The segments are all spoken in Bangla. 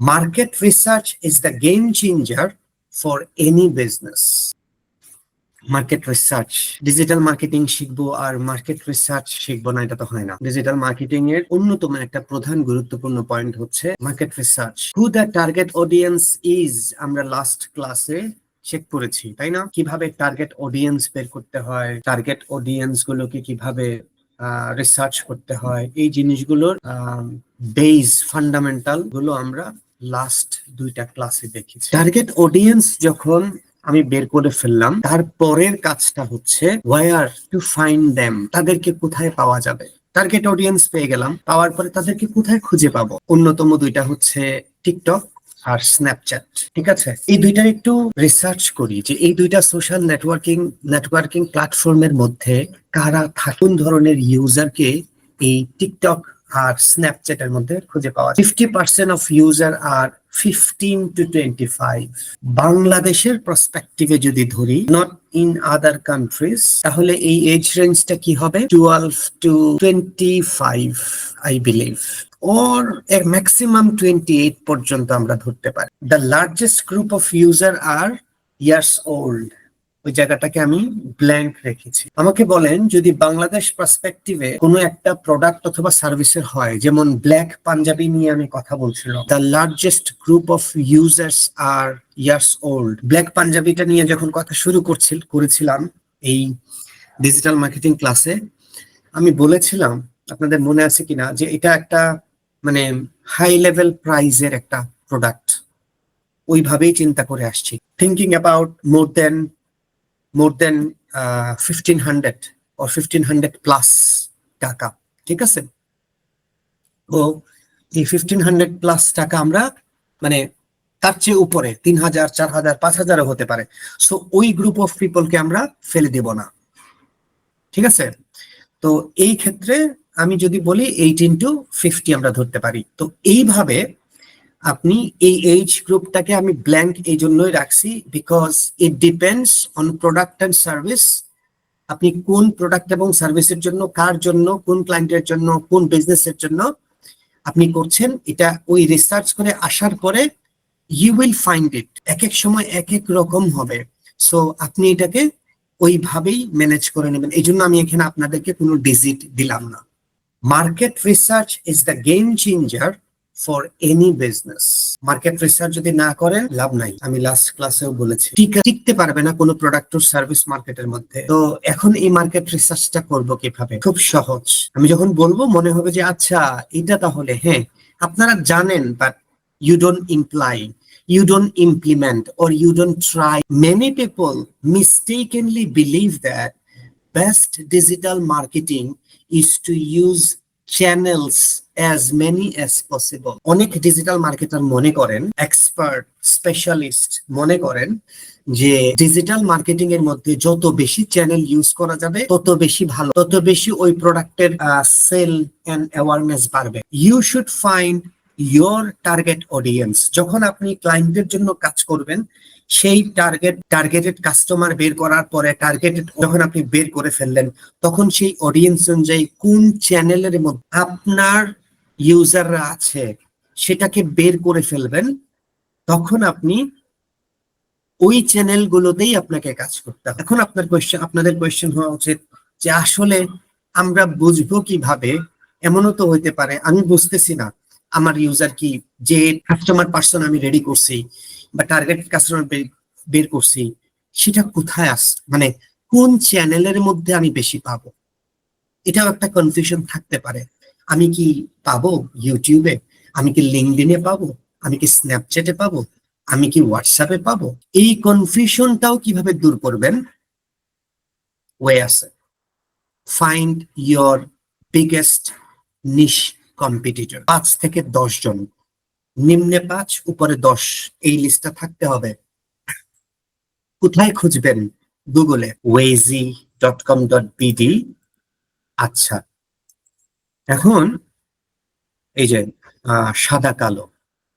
Market research is the game changer for any business. Market research digital marketing শিখব আর মার্কেট রিসার্চ শিখব না, এটা তো হয় না। ডিজিটাল মার্কেটিং এর অন্যতম একটা প্রধান গুরুত্বপূর্ণ পয়েন্ট হচ্ছে market research who the target audience is আমরা লাস্ট ক্লাসে চেক করেছি, তাই না? কীভাবে টার্গেট অডিয়েন্স বের করতে হয়? টার্গেট অডিয়েন্স গুলোকে কীভাবে রিসার্চ করতে হয়? এই জিনিসগুলোর বেস ফান্ডামেন্টালগুলো আমরা লাস্ট দুইটা ক্লাসে দেখেছি। টার্গেট অডিয়েন্স যখন আমি বের করে ফেললাম তারপরের কাজটা হচ্ছে ওয়ার টু ফাইন্ড দেম তাদেরকে কোথায় পাওয়া যাবে? টার্গেট অডিয়েন্স পেয়ে গেলাম, পাওয়ার পরে তাদেরকে কোথায় খুঁজে পাবো? অন্যতম দুইটা হচ্ছে টিকটক আর স্ন্যাপচ্যাট ঠিক আছে? এই দুইটার একটু রিসার্চ করি যে এই দুইটা সোশ্যাল নেটওয়ার্কিং নেটওয়ার্কিং প্ল্যাটফর্মের মধ্যে কারা, থাকুন ধরনের ইউজারকে এই টিকটক আর স্ন্যাপচ্যাটের মধ্যে খুঁজে পাওয়া fifty percent of user R fifteen to twenty five বাংলাদেশের প্রসপেক্টিভে যদি ধরি নট ইন আদার কান্ট্রিজ তাহলে এই এজ রেঞ্জটা কি হবে? Twelve to twenty five I believe or or a maximum 28 পর্যন্ত আমরা ধরতে পারি। The largest group of user are years old ওই জায়গাটাকে আমি ব্ল্যাঙ্ক রেখেছি। আমাকে বলেন, যদি বাংলাদেশ পার্সপেক্টিভে কোনো একটা প্রোডাক্ট অথবা সার্ভিসের হয়, যেমন ব্ল্যাক পাঞ্জাবি নিয়ে আমি কথা বলছিলাম the largest group of users are years old black পাঞ্জাবিটা নিয়ে যখন কথা শুরু করছিল, করেছিলাম এই ডিজিটাল মার্কেটিং ক্লাসে আমি বলেছিলাম, আপনাদের মনে আছে কিনা, যে এটা একটা মানে হাই লেভেল প্রাইজের একটা প্রোডাক্ট ওইভাবেই চিন্তা করে আসছি। Thinking about more than more than fifteen hundred O fifteen hundred plus টাকা, ঠিক আছে? ও এই ফিফটিন হান্ড্রেড প্লাস টাকা আমরা মানে তার চেয়ে উপরে, তিন হাজার, চার হাজার, পাঁচ হাজারও হতে পারে। সো ওই গ্রুপ অফ পিপলকে আমরা ফেলে দেব না। ঠিক আছে? তো এই ক্ষেত্রে আমি যদি বলি এইট টু ফিফটি আমরা ধরতে পারি। তো এইভাবে আপনি এই এইজ গ্রুপটাকে আমি ব্ল্যাঙ্ক এই জন্যই রাখছি because it depends on product and service আপনি কোন প্রোডাক্ট এবং সার্ভিসের জন্য, কার জন্য, কোন ক্লায়েন্টের জন্য, কোন বিজনেসের জন্য আপনি করছেন, এটা ওই রিসার্চ করে আসার পরে ইউ উইল ফাইন্ড ইট এক এক সময় এক এক রকম হবে। সো আপনি এটাকে ওইভাবেই ম্যানেজ করে নেবেন। এই জন্য আমি এখানে আপনাদেরকে কোনো ডিজিট দিলাম না। Market research is the game changer for any business market research যদি না করে লাভ নাই। আমি লাস্ট ক্লাসেও বলেছি। টিকা টিকতে পারবে না কোনো প্রোডাক্ট ও সার্ভিস মার্কেটের মধ্যে। তো এখন এই মার্কেট রিসার্চটা করব কীভাবে? খুব সহজ। আমি যখন বলব, মনে হবে যে আচ্ছা এটা তাহলে হ্যাঁ আপনারা জানেন but you don't imply you don't implement, or you don't try. Many people mistakenly believe that best digital marketing is to use channels as many as possible. অনেক ডিজিটাল মার্কেটার মনে করেন এক্সপার্ট স্পেশালিস্ট মনে করেন যে ডিজিটাল মার্কেটিং এর মধ্যে যত বেশি চ্যানেল ইউজ করা যাবে, তত বেশি ভালো, তত বেশি ওই প্রোডাক্টের সেল এন্ড অ্যাওয়ারনেস বাড়বে you should find your target audience যখন আপনি ক্লায়েন্টের জন্য কাজ করবেন, সেই টার্গেট টার্গেটেড কাস্টমার বের করার পরে টার্গেটেড যখন আপনি বের করে ফেললেন, তখন সেই অডিয়েন্স অনুযায়ী কোন চ্যানেলের মধ্যে আপনার ইউজাররা আছে, সেটাকে বের করে ফেলবেন, তখন আপনি ওই চ্যানেলগুলোতেই আপনাকে কাজ করতে হবে। এখন আপনার কোয়েশ্চেন আপনাদের কোয়েশ্চেন হওয়া উচিত যে আসলে আমরা বুঝব কীভাবে? এমনও তো হইতে পারে, আমি বুঝতেছি না আমার ইউজার কি, যে কাস্টমার পার্সন আমি রেডি করছি বা টার্গেট কাস্টমার বের করছি, সেটা কোথায় আস মানে কোন চ্যানেলের মধ্যে আমি বেশি পাবো? এটাও একটা কনফিউশন থাকতে পারে। আমি কি পাবো ইউটিউবে আমি কি লিঙ্কডিনে পাবো? আমি কি স্ন্যাপচ্যাটে পাবো? আমি কি হোয়াটসঅ্যাপে পাবো? এই কনফিউশনটাও কীভাবে দূর করবেন? ওয়ে আছে find your biggest niche competitor পাঁচ থেকে দশ জন। নিম্নে পাঁচ, উপরে দশ। এই লিস্টটা থাকতে হবে। কোথায় খুঁজবেন? গুগলে ওয়েজি ডট কম ডট বিডি আচ্ছা। এখন এই যে সাদা কালো,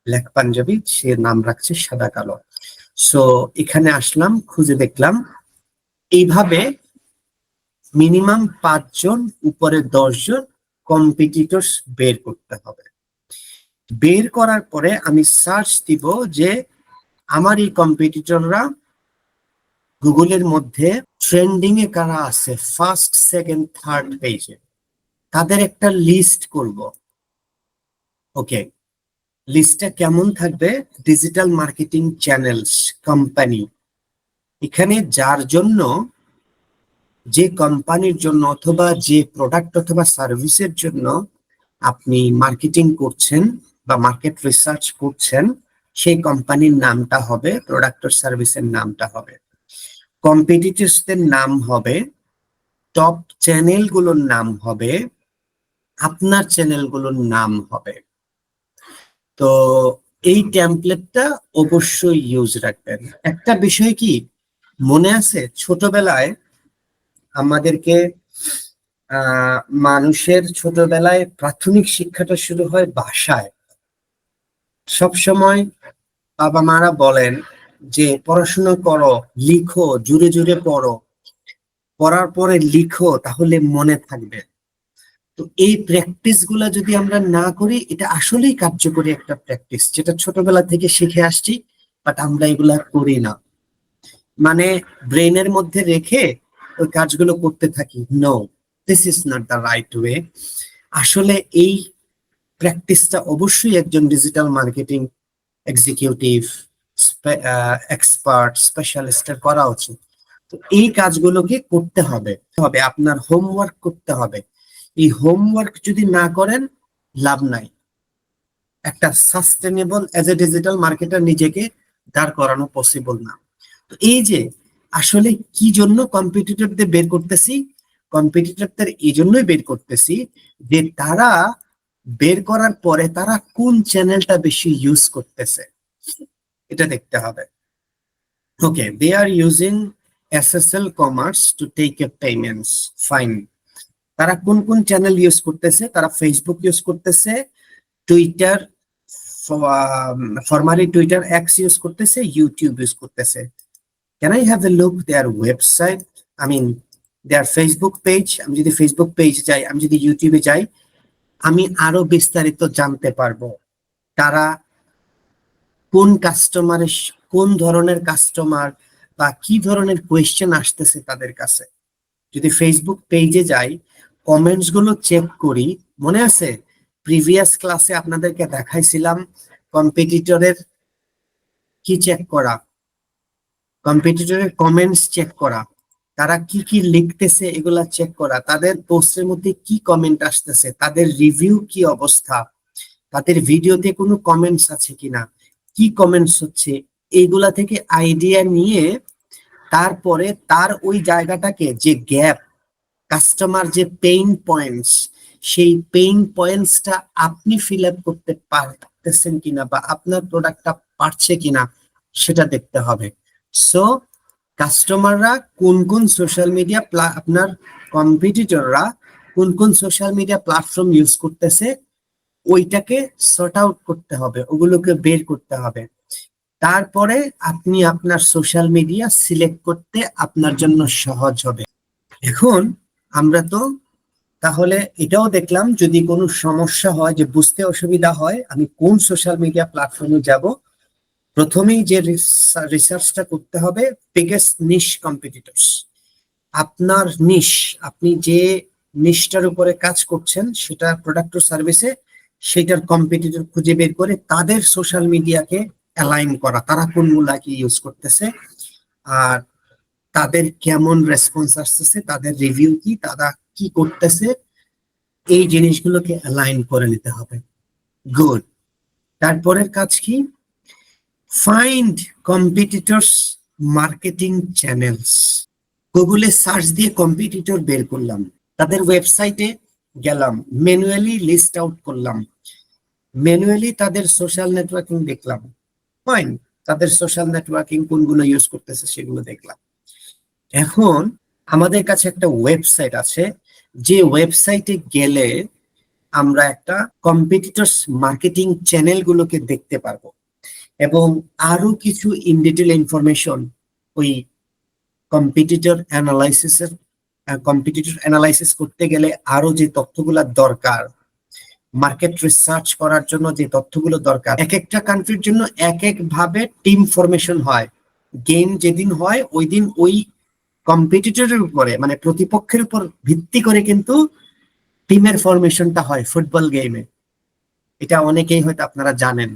ব্ল্যাক পাঞ্জাবি, সে নাম রাখছে সাদা কালো। সো, এখানে আসলাম, খুঁজে দেখলাম, এইভাবে মিনিমাম পাঁচজন, উপরে দশজন কম্পিটিটরস বের করতে হবে। বের করার পরে আমি সার্চ দিব যে, আমার এই কম্পিটিটররা গুগলের মধ্যে ট্রেন্ডিং এ কারা আছে ফার্স্ট সেকেন্ড থার্ড পেজে তাদের একটা লিস্ট করব। ওকে লিস্টটা কেমন থাকবে? ডিজিটাল মার্কেটিং চ্যানেলস কোম্পানি এখানে যার জন্য, যে কোম্পানির জন্য অথবা যে প্রোডাক্ট অথবা সার্ভিসের জন্য আপনি মার্কেটিং করছেন বা মার্কেট রিসার্চ করছেন, সেই কোম্পানির নামটা হবে প্রোডাক্ট সার্ভিসের নামটা হবে। কম্পিটিটরসদের নাম হবে টপ চ্যানেলগুলোর নাম হবে আপনার চ্যানেলগুলোর নাম হবে। তো এই ট্যাম্পলেটটা অবশ্যই ইউজ রাখবেন। একটা বিষয় কি, মনে আছে? ছোটবেলায় আমাদেরকে মানুষের ছোটবেলায় প্রাথমিক শিক্ষাটা শুরু হয় বাসায়। সব সময় বাবা মারা বলেন যে, পড়াশোনা করো, লিখো, জুড়ে জুড়ে পড়ো। পড়ার পরে লিখো, তাহলে মনে থাকবে। তো এই প্র্যাকটিসগুলা যদি আমরা না করি, এটা আসলেই কার্যকরী একটা প্র্যাকটিস যেটা ছোটবেলা থেকে শিখে আসছি বাট আমরা এগুলা করি না। মানে ব্রেনের মধ্যে রেখে ওই কাজগুলো করতে থাকি। No this is not the right way আসলে এই প্র্যাকটিসটা অবশ্যই একজন ডিজিটাল মার্কেটিং এক্সিকিউটিভ এক্সপার্ট স্পেশালিস্টের করা উচিত। তো এই কাজগুলোকে করতে হবে। হবে, আপনার হোমওয়ার্ক করতে হবে। এই হোমওয়ার্ক যদি না করেন, লাভ নাই। একটা sustainable as a digital marketer নিজেকে দাঁড় করানো পসিবল না। তো এই যে, আসলে কি জন্য কম্পিটিটরদের বের করতেছি? কম্পিটিটরদের এই জন্যই বের করতেছি যে তারা বের করার পরে তারা কোন চ্যানেলটা বেশি ইউজ করতেছে, এটা দেখতে হবে। Okay they are using SSL Commerz to take a payments fine তারা কোন কোন চ্যানেল ইউজ করতেছে? তারা ফেসবুক ইউজ করতেছে Twitter formerly Twitter X use করতেছে ইউটিউব ইউজ করতেছে। Can I have a look their website I mean their Facebook page আমি যদি ফেসবুক পেজ যাই, আমি যদি ইউটিউবে যাই, আমি আরও বিস্তারিত জানতে পারব। তারা কোন কাস্টমারের কোন ধরনের কাস্টমার বা কি ধরনের কোয়েশ্চেন আসতেছে তাদের কাছে? যদি ফেসবুক পেজে যাই কমেন্টসগুলো চেক করি। মনে আছে? প্রিভিয়াস ক্লাসে আপনাদেরকে দেখাইছিলাম কম্পিটিটরের কি চেক করা? কম্পিটিটরের কমেন্টস চেক করা। তারা কি কি লিখতেছে এগুলা চেক করা। তাদের পোস্টের মধ্যে কি কমেন্ট আসতেছে? তাদের রিভিউ কি অবস্থা? তাদের ভিডিওতে কোনো কমেন্টস আছে কিনা? কি কমেন্টস হচ্ছে? এইগুলা থেকে আইডিয়া নিয়ে তারপরে তার ওই জায়গাটাকে যে গ্যাপ কাস্টমার যে পেইন পয়েন্টস সেই পেইন পয়েন্টসটা আপনি ফিল আপ করতে পারতেছেন কিনা বা আপনার প্রোডাক্টটা পারছে কিনা, সেটা দেখতে হবে। সো কাস্টমাররা কোন কোন সোশ্যাল মিডিয়া আপনার কম্পিটিটররা কোন কোন সোশ্যাল মিডিয়া প্ল্যাটফর্ম ইউজ করতেছে, ওইটাকে সর্ট আউট করতে হবে, ওগুলোকে বের করতে হবে। তারপরে আপনি আপনার সোশ্যাল মিডিয়া সিলেক্ট করতে আপনার জন্য সহজ হবে। এখন আমরা তো তাহলে এটাও দেখলাম, যদি কোনো সমস্যা হয়, যে বুঝতে অসুবিধা হয়, আমি কোন সোশ্যাল মিডিয়া প্ল্যাটফর্মে যাব? প্রথমেই যে রিসার্চটা করতে হবে বিগেস্ট নিশ কম্পিটিটরস আপনার নিশ আপনি যে নিশটার উপরে কাজ করছেন, সেটা প্রোডাক্ট ও সার্ভিসে সেটার কম্পিটিটর খুঁজে বের করে তাদের সোশ্যাল মিডিয়াকে অ্যালাইন করা। তারা কোনগুলাকে ইউজ করতেছে? আর তাদের কেমন রেসপন্স আসতেছে, তাদের রিভিউ কি, তারা কি করতেছে, এই জিনিসগুলোকে অ্যালাইন করে নিতে হবে। গুড তারপরের কাজ কি? ফাইন্ড কম্পিটিটরস মার্কেটিং চ্যানেলস গুগলে সার্চ দিয়ে কম্পিটিটর বের করলাম। তাদের ওয়েবসাইটে গেলাম। ম্যানুয়ালি লিস্ট আউট করলাম। ম্যানুয়ালি তাদের সোশ্যাল নেটওয়ার্কিং দেখলাম। ফাইন তাদের সোশ্যাল নেটওয়ার্কিং কোনগুলো ইউজ করতেছে সেগুলো দেখলাম। এখন আমাদের কাছে একটা ওয়েবসাইট আছে, যে ওয়েবসাইটে গেলে আমরা একটা কম্পিটিটরস মার্কেটিং চ্যানেলগুলোকে দেখতে পারব এবং আরও কিছু ইন ডিটেল ইনফরমেশন ওই কম্পিটিটর অ্যানালাইসিসের কম্পিটিটর অ্যানালাইসিস করতে গেলে আরও যে তথ্যগুলা দরকার মার্কেট রিসার্চ করার জন্য যে তথ্যগুলো দরকার এক একটা কান্ট্রির জন্য এক এক ভাবে টিম ফরমেশন হয়। গেম যেদিন হয় ওই দিন ওই কম্পিটিটরের উপরে মানে প্রতিপক্ষের উপর ভিত্তি করে কিন্তু টিমের ফরমেশনটা হয় ফুটবল গেমে এটা অনেকেই হয়তো আপনারা জানেন।